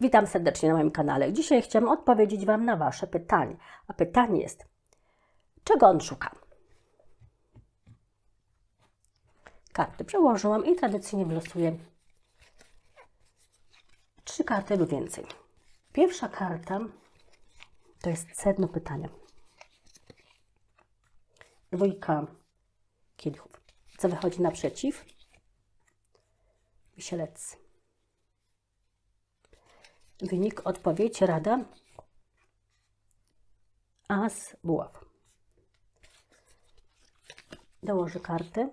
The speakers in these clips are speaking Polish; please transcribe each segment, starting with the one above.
Witam serdecznie na moim kanale. Dzisiaj chciałam odpowiedzieć Wam na Wasze pytanie. A pytanie jest, czego on szuka? Karty przełożyłam i tradycyjnie wylosuję trzy karty lub więcej. Pierwsza karta to jest sedno pytania. Dwójka kielichów. Co wychodzi naprzeciw? Wisielec. Wynik, odpowiedź, rada. As, buław. Dołożę kartę.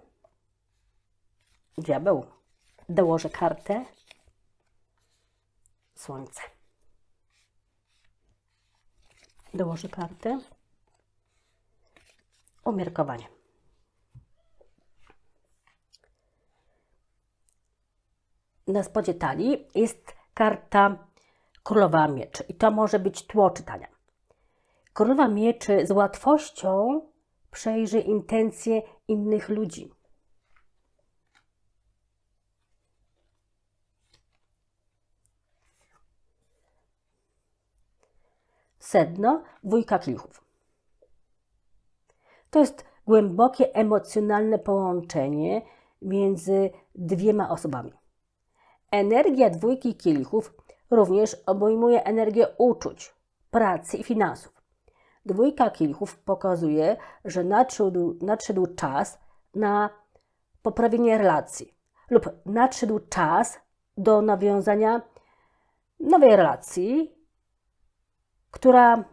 Diabeł. Dołożę kartę. Słońce. Dołożę kartę. Umiarkowanie. Na spodzie talii jest karta Królowa Mieczy i to może być tło czytania. Królowa Mieczy z łatwością przejrzy intencje innych ludzi. Sedno dwójka klichów. To jest głębokie emocjonalne połączenie między dwiema osobami. Energia dwójki kielichów również obejmuje energię uczuć, pracy i finansów. Dwójka kielichów pokazuje, że nadszedł, nadszedł czas na poprawienie relacji lub nadszedł czas do nawiązania nowej relacji, która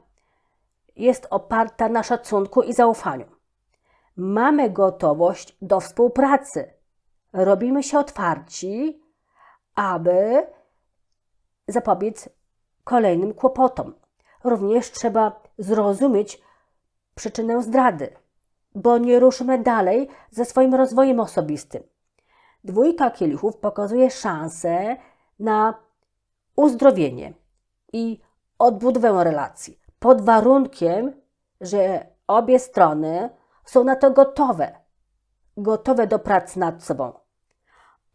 jest oparta na szacunku i zaufaniu. Mamy gotowość do współpracy. Robimy się otwarci, aby zapobiec kolejnym kłopotom. Również trzeba zrozumieć przyczynę zdrady, bo nie ruszymy dalej ze swoim rozwojem osobistym. Dwójka kielichów pokazuje szansę na uzdrowienie i odbudowę relacji, pod warunkiem, że obie strony są na to gotowe, gotowe do pracy nad sobą.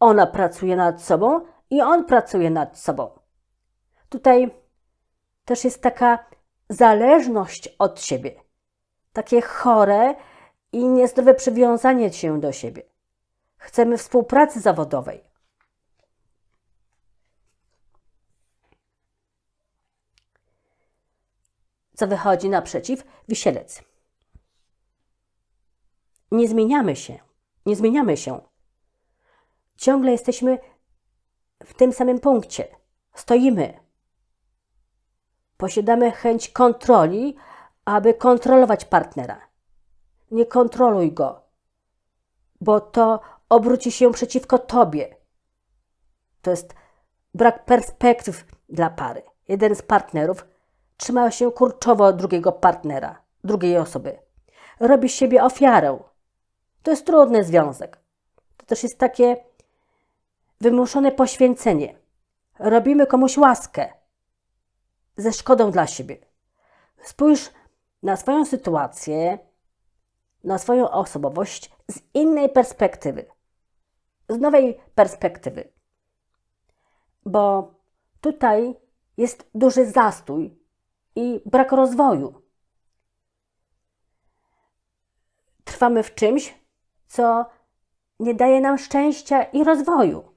Ona pracuje nad sobą i on pracuje nad sobą. Tutaj też jest taka zależność od siebie, takie chore i niezdrowe przywiązanie się do siebie. Chcemy współpracy zawodowej. Co wychodzi naprzeciw? Wisielec. Nie zmieniamy się. Nie zmieniamy się. Ciągle jesteśmy w tym samym punkcie. Stoimy. Posiadamy chęć kontroli, aby kontrolować partnera. Nie kontroluj go, bo to obróci się przeciwko tobie. To jest brak perspektyw dla pary. Jeden z partnerów trzyma się kurczowo drugiego partnera, drugiej osoby. Robi siebie ofiarę. To jest trudny związek. To też jest takie wymuszone poświęcenie. Robimy komuś łaskę ze szkodą dla siebie. Spójrz na swoją sytuację, na swoją osobowość z innej perspektywy, z nowej perspektywy. Bo tutaj jest duży zastój i brak rozwoju. Trwamy w czymś, co nie daje nam szczęścia i rozwoju.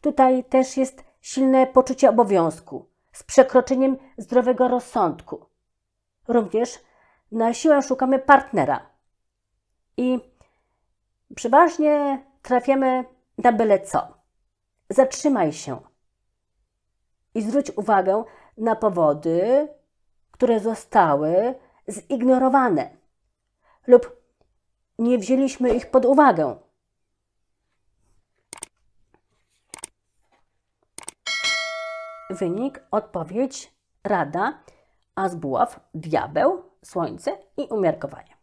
Tutaj też jest silne poczucie obowiązku z przekroczeniem zdrowego rozsądku. Również na siłę szukamy partnera i przeważnie trafiamy na byle co. Zatrzymaj się i zwróć uwagę na powody, które zostały zignorowane lub nie wzięliśmy ich pod uwagę. Wynik, odpowiedź, rada, a z buław diabeł, słońce i umiarkowanie.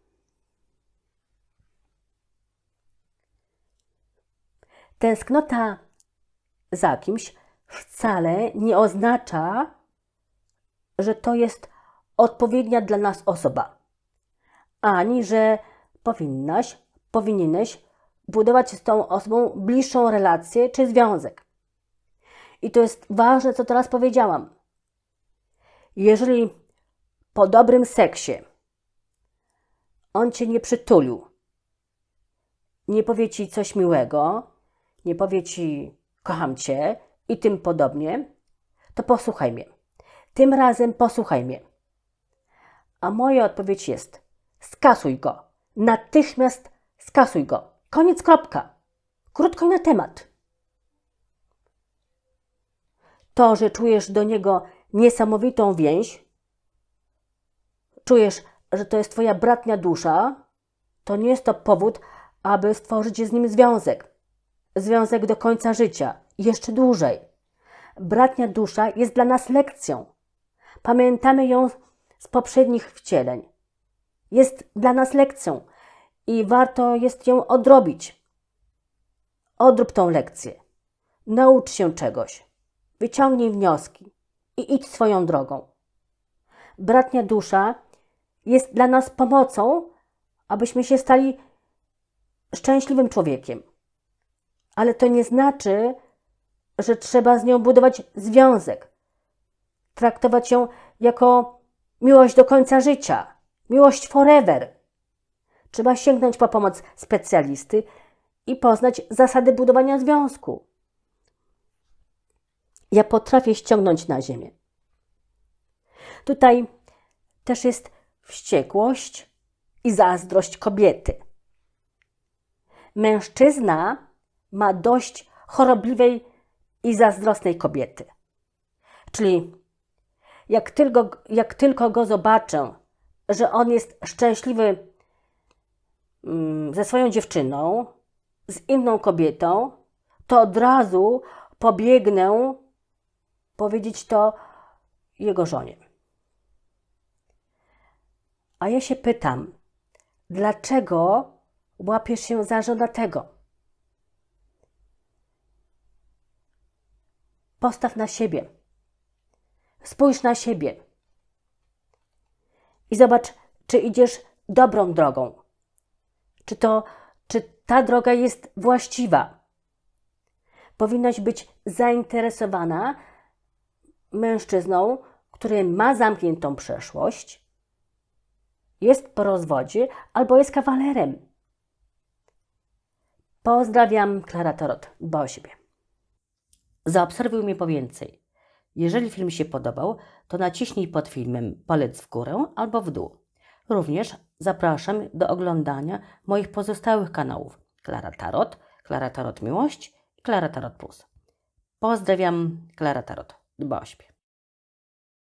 Tęsknota za kimś wcale nie oznacza, że to jest odpowiednia dla nas osoba, ani że powinnaś, powinieneś budować z tą osobą bliższą relację czy związek. I to jest ważne, co teraz powiedziałam. Jeżeli po dobrym seksie on cię nie przytulił, nie powie ci coś miłego, nie powie ci kocham cię i tym podobnie, to posłuchaj mnie. Tym razem posłuchaj mnie. A moja odpowiedź jest: skasuj go. Natychmiast skasuj go. Koniec, kropka. Krótko na temat. To, że czujesz do niego niesamowitą więź, czujesz, że to jest Twoja bratnia dusza, to nie jest to powód, aby stworzyć z nim związek. Związek do końca życia jeszcze dłużej. Bratnia dusza jest dla nas lekcją. Pamiętamy ją z poprzednich wcieleń. Jest dla nas lekcją i warto jest ją odrobić. Odrób tą lekcję. Naucz się czegoś. Wyciągnij wnioski i idź swoją drogą. Bratnia dusza jest dla nas pomocą, abyśmy się stali szczęśliwym człowiekiem. Ale to nie znaczy, że trzeba z nią budować związek, traktować ją jako miłość do końca życia, miłość forever. Trzeba sięgnąć po pomoc specjalisty i poznać zasady budowania związku. Ja potrafię ściągnąć na ziemię. Tutaj też jest wściekłość i zazdrość kobiety. Mężczyzna ma dość chorobliwej i zazdrosnej kobiety. Czyli jak tylko, jak tylko go zobaczę, że on jest szczęśliwy mm, ze swoją dziewczyną, z inną kobietą, to od razu pobiegnę powiedzieć to jego żonie. A ja się pytam, dlaczego łapiesz się za żonatego? Postaw na siebie. Spójrz na siebie. I zobacz, czy idziesz dobrą drogą. Czy to, czy ta droga jest właściwa. Powinnaś być zainteresowana mężczyzną, który ma zamkniętą przeszłość, jest po rozwodzie albo jest kawalerem. Pozdrawiam, Klara Torot. Dba o siebie. Zaobserwuj mnie po więcej. Jeżeli film się podobał, to naciśnij pod filmem palec w górę albo w dół. Również zapraszam do oglądania moich pozostałych kanałów Klara Tarot, Klara Tarot Miłość i Klara Tarot Plus. Pozdrawiam, Klara Tarot. Dba o siebie.